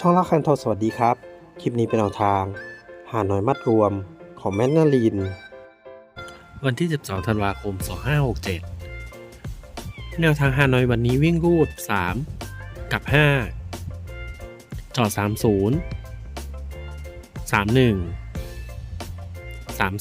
ช่องละคันทอสวัสดีครับ คลิปนี้เป็นแนวทาง หาหน่อยมัดรวมของแมกนาลีน วันที่ 12 ธันวาคม 2567 แนวทางฮาหน่อยวันนี้วิ่งรูด 3 กับ 5 จอด 30 31 32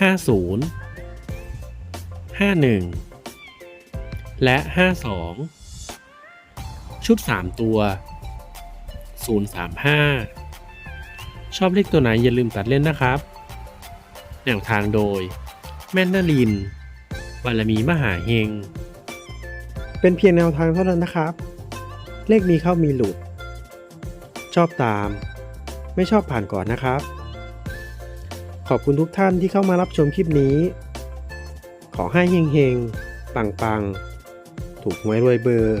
50 51 และ 52 ชุด 3 ตัว 035 ชอบเลขตัวไหนอย่าลืมตัดเล่นนะครับ แนวทางโดย แม่นนารินบารมีมหาเฮง เป็นเพียงแนวทางเท่านั้นนะครับ เลขมีเข้ามีหลุด ชอบตาม ไม่ชอบผ่านก่อนนะครับ ขอบคุณทุกท่านที่เข้ามารับชมคลิปนี้ ขอให้เฮงเฮงปังปังถูกหวยรวยเบอร์